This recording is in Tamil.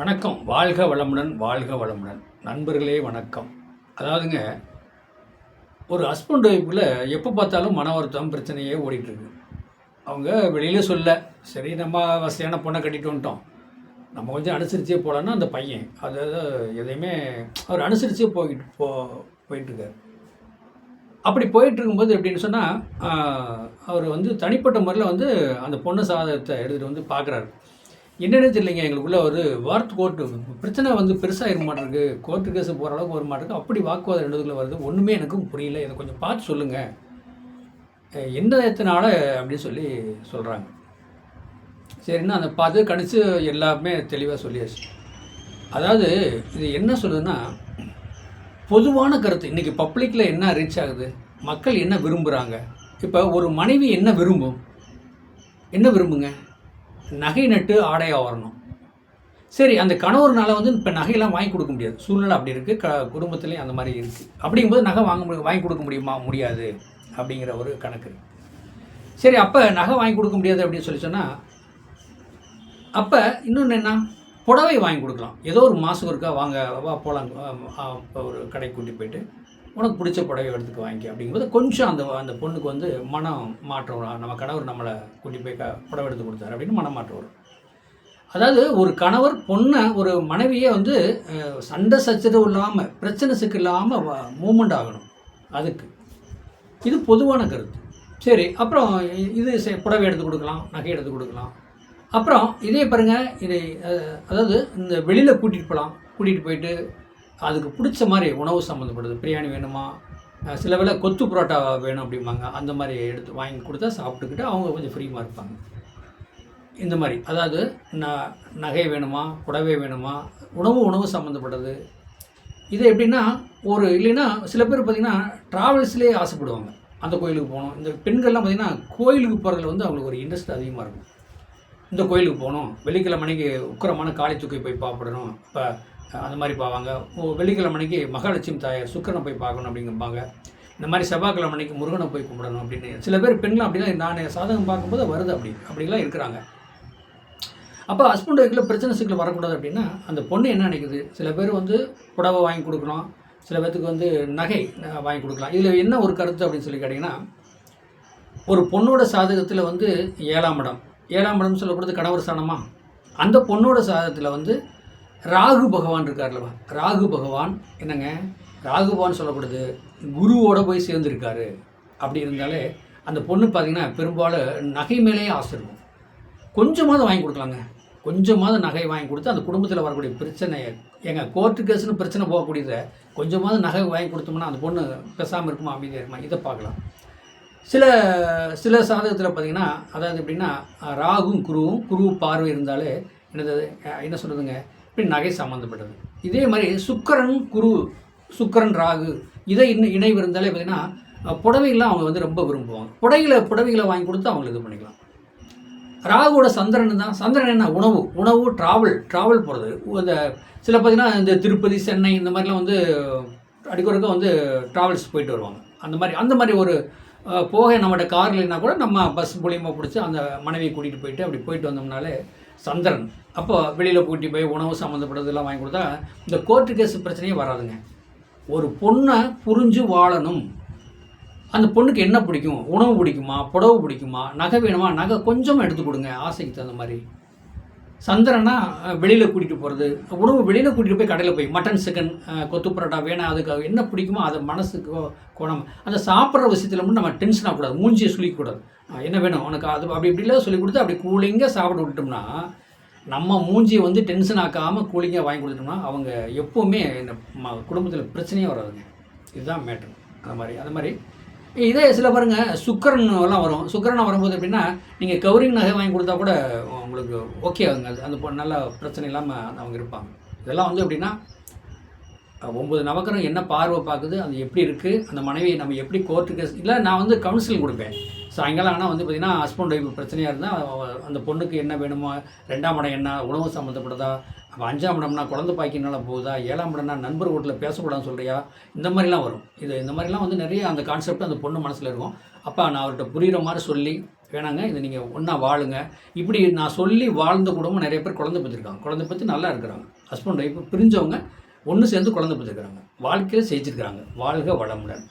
வணக்கம். வாழ்க வளமுடன் வாழ்க வளமுடன். நண்பர்களே வணக்கம். அதாவதுங்க ஒரு ஹஸ்பண்ட் ஒய்ஃபில் எப்போ பார்த்தாலும் மன வருத்தம் பிரச்சனையே ஓடிட்டுருக்கு அவங்க வெளியில் சொல்ல சரி நம்ம வசதியான பொண்ணை கட்டிட்டு வந்துட்டோம். நம்ம கொஞ்சம் அனுசரிச்சே போகலான்னா அந்த பையன். அதாவது எதையுமே அவர் அனுசரிச்சே போய்கிட்டு போ போயிட்டுருக்கார். அப்படி போயிட்டு இருக்கும்போது எப்படின்னு சொன்னால் அவர் வந்து தனிப்பட்ட முறையில் வந்து அந்த பொண்ணு சாதகத்தை எடுத்துகிட்டு வந்து பார்க்குறாரு. என்னென்னு தெரியலைங்க எங்களுக்குள்ள ஒரு வார்த்தை கோர்ட்டு பிரச்சனை வந்து பெருசாக இருக்க மாட்டேருக்கு கோர்ட்டு கேஸ் போகிற அளவுக்கு வர மாட்டேருக்கு அப்படி வாக்குவாதம் ரெண்டு வருது. ஒன்றுமே எனக்கும் புரியல. இதை கொஞ்சம் பார்த்து சொல்லுங்கள் எந்த எத்தனால அப்படின்னு சொல்லி சொல்கிறாங்க சரின்னா அதை பார்த்து கணிச்சு எல்லாமே தெளிவாக சொல்லியாச்சு. அதாவது இது என்ன சொல்லுதுன்னா பொதுவான கருத்து. இன்றைக்கி பப்ளிக்கில் என்ன ரீச் ஆகுது? மக்கள் என்ன விரும்புகிறாங்க இப்போ ஒரு மனைவி என்ன விரும்பும்? என்ன விரும்புங்க? நகை நட்டு ஆடையாக வரணும். சரி அந்த கணவர்னால வந்து இப்போ நகையெல்லாம் வாங்கி கொடுக்க முடியாது. சூழ்நிலை அப்படி இருக்குது க குடும்பத்துலேயும் அந்த மாதிரி இருக்குது அப்படிங்கும்போது நகை வாங்க முடியும் வாங்கி கொடுக்க முடியுமா முடியாது அப்படிங்கிற ஒரு கணக்கு. சரி அப்போ நகை வாங்கி கொடுக்க முடியாது அப்படின்னு சொல்லி சொன்னால் அப்போ இன்னொன்று என்ன? புடவை வாங்கி கொடுக்கலாம். ஏதோ ஒரு மாதம் இருக்கா வாங்க வா போகலாம் இப்போ ஒரு கடைக்கு கூட்டி போயிட்டு. உனக்கு பிடிச்ச புடவை எடுத்துக்க வாங்கி அப்படிங்கும்போது கொஞ்சம் அந்த அந்த பொண்ணுக்கு வந்து மனம் மாற்றம் வரும். நம்ம கணவர் நம்மளை கூட்டி போய் க புடவை எடுத்து கொடுத்தாரு அப்படின்னு மனம் மாற்றம் வரும். அதாவது ஒரு கணவர் பொண்ணை ஒரு மனைவியை வந்து சண்டை சச்சரவு இல்லாமல் பிரச்சனை சிக்கு இல்லாமல் மூமெண்ட் ஆகணும். அதுக்கு. இது பொதுவான கருத்து. சரி அப்புறம் இது செ- புடவை எடுத்து கொடுக்கலாம் நகை எடுத்து கொடுக்கலாம். அப்புறம் இதே பாருங்கள் இதை அதாவது இந்த வெளியில் கூட்டிகிட்டு போகலாம் கூட்டிகிட்டு போயிட்டு அதுக்கு பிடிச்ச மாதிரி உணவு சம்மந்தப்படுது பிரியாணி வேணுமா? சில வேளை கொத்து புரோட்டா வேணும் அப்படிம்பாங்க. அந்த மாதிரி எடுத்து வாங்கி கொடுத்தா சாப்பிட்டுக்கிட்டு அவங்க கொஞ்சம் ஃப்ரீமாக இருப்பாங்க. இந்த மாதிரி. அதாவது ந நகை வேணுமா? புடவை வேணுமா? உணவு உணவு சம்மந்தப்பட்டது. இது எப்படின்னா ஒரு இல்லைன்னா சில பேர் பார்த்திங்கன்னா ட்ராவல்ஸ்லேயே ஆசைப்படுவாங்க. அந்த கோயிலுக்கு போகணும். இந்த பெண்கள்லாம் பார்த்திங்கன்னா கோயிலுக்கு போகிறதுல வந்து அவங்களுக்கு ஒரு இன்ட்ரெஸ்ட் அதிகமாக இருக்கும். இந்த கோயிலுக்கு போகணும். வெள்ளிக்கிழமை வெள்ளிக்கிழமைக்கு உக்கிரமான காளி தூக்கி போய் பார்ப்படணும் இப்போ அந்த மாதிரி போவாங்க. ஓ வெள்ளிக்கிழமைக்கு மகாலட்சுமி தாயார் சுக்கரனை போய் பார்க்கணும் அப்படிங்கம்பாங்க. இந்த மாதிரி செவ்வாய்க்கிழமைக்கு முருகனை போய் கும்பிடணும் அப்படின்னு. சில பேர் பெண்கள் அப்படிலாம் நான் சாதகம் பார்க்கும்போது வருது அப்படி. அப்படிலாம் இருக்கிறாங்க. அப்போ ஹஸ்பண்ட் ஒய்ஃபில் பிரச்சனை சிக்கல் வரக்கூடாது அப்படின்னா அந்த பொண்ணு என்ன நினைக்குது? சில பேர் வந்து புடவை வாங்கி கொடுக்கணும் சில பேர்த்துக்கு வந்து நகை வாங்கி கொடுக்கலாம். இதில் என்ன ஒரு கருத்து அப்படின்னு சொல்லி கேட்டிங்கன்னா ஒரு பொண்ணோட சாதகத்தில் வந்து ஏழாம் இடம். ஏழாம் இடம்னு சொல்லக்கூடாது கணவர் ஸ்தானமா அந்த பொண்ணோட சாதகத்தில் வந்து ராகு பகவான் இருக்கார்லவா ராகு பகவான் என்னங்க? ராகு பகவான் சொல்லப்படுது குருவோட போய் சேர்ந்துருக்காரு. அப்படி இருந்தாலே அந்த பொண்ணு பார்த்தீங்கன்னா பெரும்பாலும் நகை மேலேயே ஆசை இருக்கும் கொஞ்சமாவது வாங்கி கொடுக்கலாங்க. கொஞ்சமாவது நகை வாங்கி கொடுத்து அந்த குடும்பத்தில் வரக்கூடிய பிரச்சனையை எங்க கோர்ட்டு கேஸ்னு பிரச்சனை போகக்கூடியதை கொஞ்சமாவது நகை வாங்கி கொடுத்தோம்னா அந்த பொண்ணு பேசாமல் இருக்குமா அமைதியாக இருக்குமா இதை பார்க்கலாம். சில சில சாதகத்தில் பார்த்தீங்கன்னா அதாவது எப்படின்னா ராகும் குருவும் குரு பார்வை இருந்தாலே என்னது என்ன சொல்கிறதுங்க பின் நகை சம்மந்தப்பட்டது இதே மாதிரி சுக்கரன் குரு சுக்கரன் ராகு இதை இன்னும் இணைவு இருந்தாலே பார்த்தீங்கன்னா புடவைகள்லாம் அவங்க வந்து ரொம்ப விரும்புவாங்க. புடவைகளை புடவைகளை வாங்கி கொடுத்து அவங்க இது பண்ணிக்கலாம். ராகுவோட சந்திரன் தான். சந்திரன் என்ன? உணவு. உணவு ட்ராவல் ட்ராவல் போகிறது அந்த சில பார்த்தீங்கன்னா இந்த திருப்பதி சென்னை இந்த மாதிரிலாம் வந்து அடிக்கொருக்க வந்து ட்ராவல்ஸ் போயிட்டு வருவாங்க. அந்த மாதிரி அந்த மாதிரி ஒரு போக நம்மகிட்ட கார் இல்லைன்னா கூட நம்ம பஸ் மூலியமாக பிடிச்சி அந்த மனைவியை கூட்டிகிட்டு போயிட்டு அப்படி போயிட்டு வந்தோம்னாலே சந்திரன். அப்போ வெளியில் கூட்டி போய் உணவு சம்மந்தப்பட்டதெல்லாம் வாங்கி கொடுத்தா இந்த கோர்ட்டு கேஸ் பிரச்சனையே வராதுங்க. ஒரு பொண்ணை புரிஞ்சு வாழணும். அந்த பொண்ணுக்கு என்ன பிடிக்கும்? உணவு பிடிக்குமா? புடவை பிடிக்குமா? நகை வேணுமா? நகை கொஞ்சமாக எடுத்து கொடுங்க ஆசைக்கு தகுந்த மாதிரி. சந்திரனா வெளியில் கூட்டிகிட்டு போகிறது உணவு வெளியில் கூட்டிகிட்டு போய் கடையில் போய் மட்டன் சிக்கன் கொத்து பரோட்டா வேணாம் அதுக்கு என்ன பிடிக்குமோ அதை மனசுக்கு கோணம். அந்த சாப்பிட்ற விஷயத்தில் மட்டும் நம்ம டென்ஷன் ஆகக்கூடாது மூஞ்சியை சொல்லிக்கூடாது என்ன வேணும்? உனக்கு அது அப்படி இப்படிலாம் சொல்லி கொடுத்து அப்படி கூலிங்காக சாப்பிட விட்டோம்னா நம்ம மூஞ்சியை வந்து டென்ஷன் ஆக்காமல் கூலிங்காக வாங்கி கொடுத்துட்டோம்னா அவங்க எப்போவுமே இந்த குடும்பத்தில் பிரச்சனையே வராதுங்க. இதுதான் மேட்ரு அந்த மாதிரி அது மாதிரி இதே சில பாருங்கள் சுக்கரன் எல்லாம் வரும். சுக்கரன் வரும்போது எப்படின்னா நீங்கள் கவரிங் நகை வாங்கி கொடுத்தா கூட உங்களுக்கு ஓகே ஆகுங்க. அது அந்த நல்ல பிரச்சனை இல்லாமல் அவங்க இருப்பாங்க. இதெல்லாம் வந்து எப்படின்னா ஒம்பது நவக்கரம் என்ன பார்வை பார்க்குது அது எப்படி இருக்குது அந்த மனைவியை நம்ம எப்படி கோர்ட்டுக்கு இல்லை நான் வந்து கவுன்சிலிங் கொடுப்பேன். சாயங்காலம் ஆனால் வந்து பார்த்திங்கன்னா ஹஸ்பண்ட் ஒய்ஃப் பிரச்சனையாக இருந்தால் அந்த பொண்ணுக்கு என்ன வேணுமோ ரெண்டாம் இடம் என்ன உணவு சம்மந்தப்படுதா அப்போ அஞ்சாம் இடம்னா குழந்தை பாய்க்கினால போகுதா ஏழாம் இடம்னா நண்பர் வீட்டில் பேசக்கூடாதுன்னு சொல்கிறியா இந்த மாதிரிலாம் வரும். இது இந்த மாதிரிலாம் வந்து நிறைய அந்த கான்செப்ட் அந்த பொண்ணு மனசில் இருக்கும். அப்போ நான் அவர்கிட்ட புரிகிற மாதிரி சொல்லி வேணாங்க இது நீங்கள் ஒன்றா வாழுங்க. இப்படி நான் சொல்லி வாழ்ந்த குடும்பம் நிறைய பேர் குழந்தை பெற்றிருக்காங்க. குழந்தை பற்றி நல்லா இருக்கிறாங்க. ஹஸ்பண்ட் ஒய்ஃப் பிரிஞ்சவங்க ஒன்று சேர்ந்து குழந்தை பெற்றிருக்கிறாங்க. வாழ்க்கையில் ஜெயிச்சிருக்கிறாங்க வாழ்க வளமுடன்.